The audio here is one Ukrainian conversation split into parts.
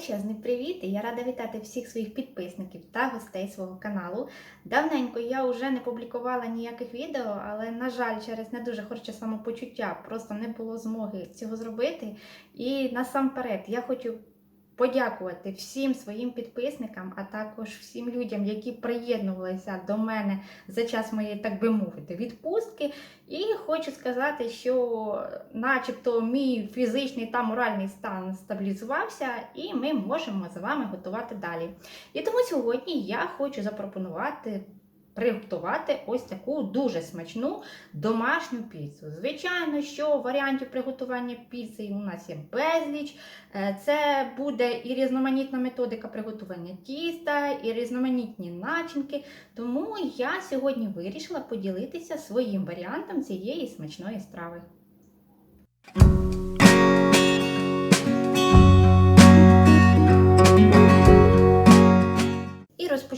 Величезний привіт! Я рада вітати всіх своїх підписників та гостей свого каналу. Давненько я вже не публікувала ніяких відео, але, на жаль, через не дуже хороше самопочуття просто не було змоги цього зробити. І насамперед я хочу подякувати всім своїм підписникам, а також всім людям, які приєднувалися до мене за час моєї, так би мовити, відпустки. І хочу сказати, що начебто мій фізичний та моральний стан стабілізувався, і ми можемо з вами готувати далі. І тому сьогодні я хочу запропонувати. Приготувати ось таку дуже смачну домашню піцу. Звичайно, що варіантів приготування піци у нас є безліч. Е, Це буде і різноманітна методика приготування тіста, і різноманітні начинки. Тому я сьогодні вирішила поділитися своїм варіантом цієї смачної страви.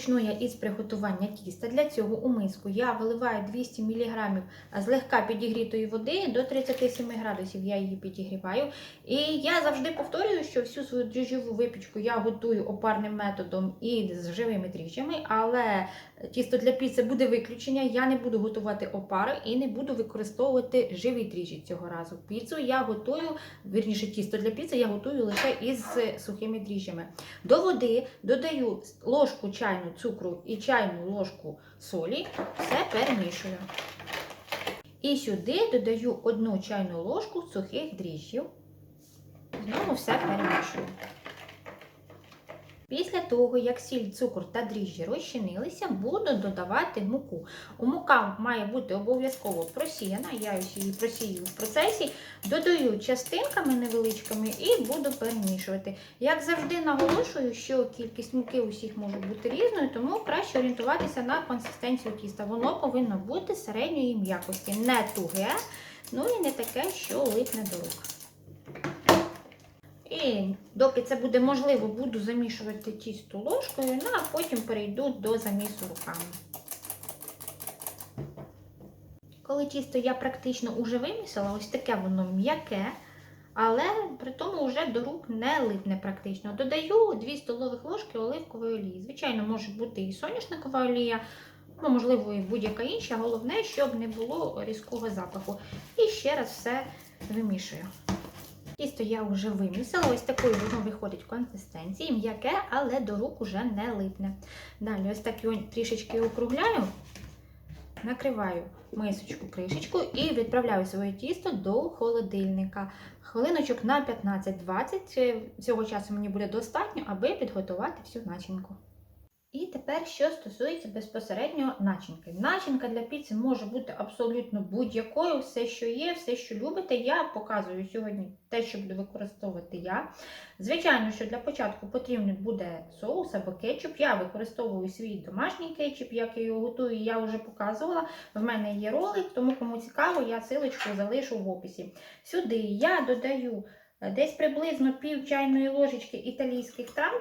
Розпочну я із приготування тіста. Для цього у миску я виливаю 200 мг злегка підігрітої води до 37 градусів. Я її підігріваю. І я завжди повторюю, що всю свою дріжджову випічку я готую опарним методом і з живими дріжджами, але тісто для піци буде виключення. Я не буду готувати опари і не буду використовувати живі дріжджі цього разу. Піцу я готую, вірніше тісто для піци я готую лише із сухими дріжджами. До води додаю ложку чайну цукру і чайну ложку солі, все перемішую. І сюди додаю одну чайну ложку сухих дріжджів. Знову все перемішую. Після того, як сіль, цукор та дріжджі розчинилися, буду додавати муку. У мука має бути обов'язково просіяна, я її просію в процесі, додаю частинками невеличкими і буду перемішувати. Як завжди наголошую, що кількість муки усіх може бути різною, тому краще орієнтуватися на консистенцію тіста. Воно повинно бути середньої м'якості, не туге, ну і не таке, що липне до рук. І доки це буде можливо, буду замішувати тісто ложкою, ну а потім перейду до замісу руками. Коли тісто я практично уже вимісила, ось таке воно м'яке, але при тому вже до рук не липне практично. Додаю 2 столових ложки оливкової олії. Звичайно, може бути і соняшникова олія, ну, можливо, і будь-яка інша. Головне, щоб не було різкого запаху. І ще раз все вимішую. Тісто я вже вимісила, ось такою воно виходить консистенції, м'яке, але до рук уже не липне. Далі ось так його трішечки округляю, накриваю мисочку кришечку і відправляю своє тісто до холодильника. Хвилиночок на 15-20. Цього часу мені буде достатньо, аби підготувати всю начинку. І тепер, що стосується безпосередньо начинки. Начинка для піци може бути абсолютно будь-якою, все, що є, все, що любите. Я показую сьогодні те, що буду використовувати я. Звичайно, що для початку потрібен буде соус або кетчуп. Я використовую свій домашній кетчуп, як я його готую, я вже показувала. В мене є ролик, тому кому цікаво, я силочку залишу в описі. Сюди я додаю десь приблизно пів чайної ложечки італійських трав.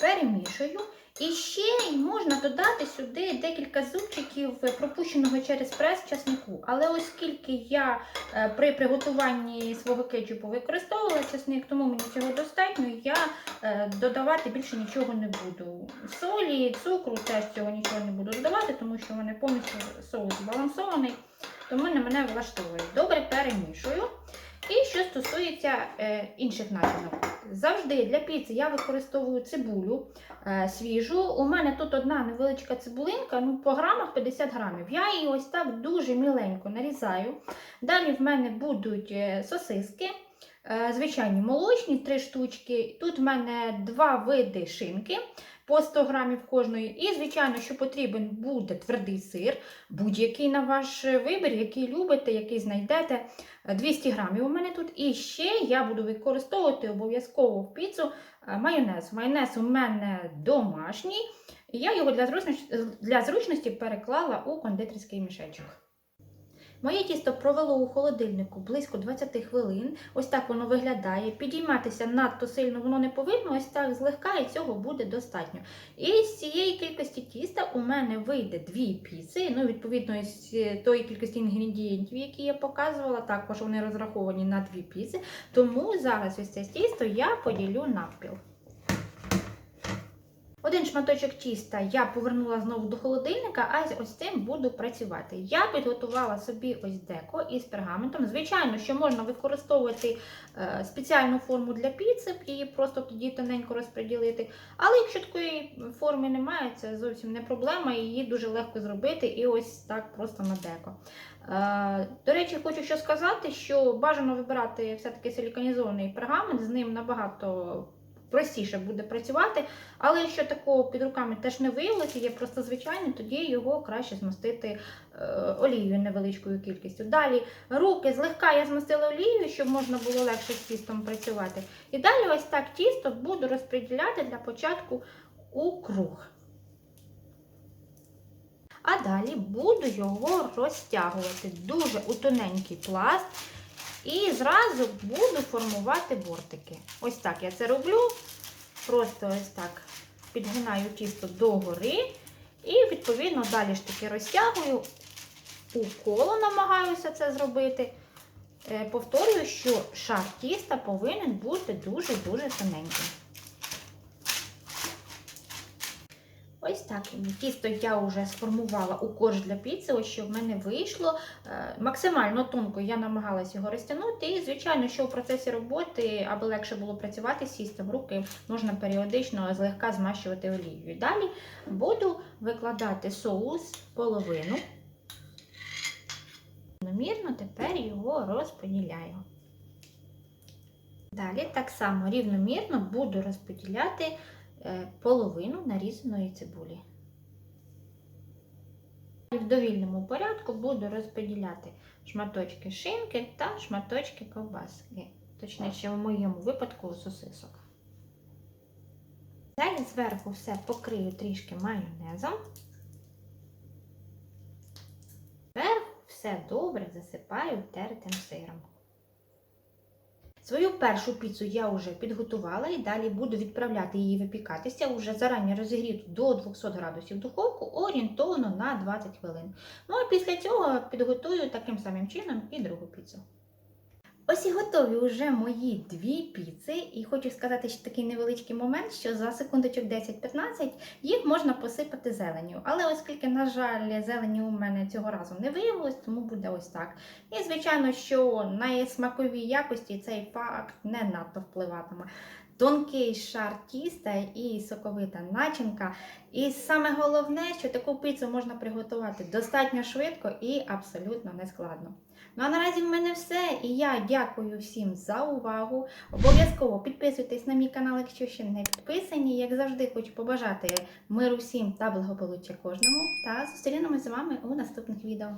Перемішую. І ще можна додати сюди декілька зубчиків пропущеного через прес часнику. Але оскільки я е, при приготуванні свого кетчупу використовувала часник, тому мені цього достатньо, я е, додавати більше нічого не буду. Солі, цукру теж цього нічого не буду додавати, тому що в мене повністю соус збалансований, тому на мене влаштовує. Добре перемішую. І що стосується е, інших начинок. Завжди для піци я використовую цибулю е, свіжу. У мене тут одна невеличка цибулинка, ну по грамах 50 грамів. Я її ось так дуже міленько нарізаю. Далі в мене будуть е, сосиски, звичайні молочні, 3 штучки. Тут в мене два види шинки. По 100 грамів кожної. І, звичайно, що потрібен буде твердий сир, будь-який на ваш вибір, який любите, який знайдете. 200 грамів у мене тут. І ще я буду використовувати обов'язково в піцу майонез. Майонез у мене домашній. І я його для зручності, для зручності переклала у кондитерський мішечок. Моє тісто провело у холодильнику близько 20 хвилин. Ось так воно виглядає. Підійматися надто сильно воно не повинно, ось так злегка, і цього буде достатньо. І з цієї кількості тіста у мене вийде дві піци. Ну, відповідно, з е, тої кількості інгредієнтів, які я показувала, також вони розраховані на дві піци. Тому зараз ось це тісто я поділю навпіл. Один шматочок тіста я повернула знову до холодильника, а ось цим буду працювати. Я підготувала собі ось деко із пергаментом. Звичайно, що можна використовувати е, спеціальну форму для піци, її просто тоді тоненько розподілити. Але якщо такої форми немає, це зовсім не проблема, її дуже легко зробити і ось так просто на деко. Е, До речі, хочу що сказати, що бажано вибирати все-таки силіконізований пергамент, з ним набагато простіше буде працювати. Але якщо такого під руками теж не виявилося, є просто звичайний, тоді його краще змастити е, олією невеличкою кількістю. Dалі руки злегка я змастила олією, щоб можна було легше з тістом працювати. І далі ось так тісто буду розподіляти для початку у круг. А далі буду його розтягувати дуже у тоненький пласт. І зразу буду формувати бортики. Ось так я це роблю. Просто ось так підгинаю тісто догори. І, відповідно, далі ж таки розтягую, у коло намагаюся це зробити. Е, Повторюю, що шар тіста повинен бути дуже-дуже тоненьким. Ось так. Тісто я вже сформувала у корж для піци, ось що в мене вийшло. Е, Максимально тонко я намагалась його розтягнути. І, звичайно, що у процесі роботи, аби легше було працювати з тістом, руки можна періодично злегка змащувати олією. Далі буду викладати соус половину. Рівномірно тепер його розподіляю. Далі так само рівномірно буду розподіляти половину нарізаної цибулі. В довільному порядку буду розподіляти шматочки шинки та шматочки ковбаски. Точніше, в моєму випадку сосисок. Далі зверху все покрию трішки майонезом. Зверху все добре засипаю тертим сиром. Свою першу піцу я вже підготувала і далі буду відправляти її випікатися уже зарані розігріту до 200 градусів духовку орієнтовно на 20 хвилин. Ну а після цього підготую таким самим чином і другу піцу. Ось і готові вже мої дві піци, і хочу сказати ще такий невеличкий момент, що за секундочок 10-15 їх можна посипати зеленню. Але оскільки, на жаль, зелені у мене цього разу не виявилось, тому буде ось так. І звичайно, що на смакові якості цей факт не надто впливатиме. Тонкий шар тіста і соковита начинка. І саме головне, що таку піцу можна приготувати достатньо швидко і абсолютно нескладно. Ну а наразі в мене все. І я дякую всім за увагу. Обов'язково підписуйтесь на мій канал, якщо ще не підписані. Як завжди, хочу побажати миру всім та благополуччя кожному. Та зустрінемось з вами у наступних відео.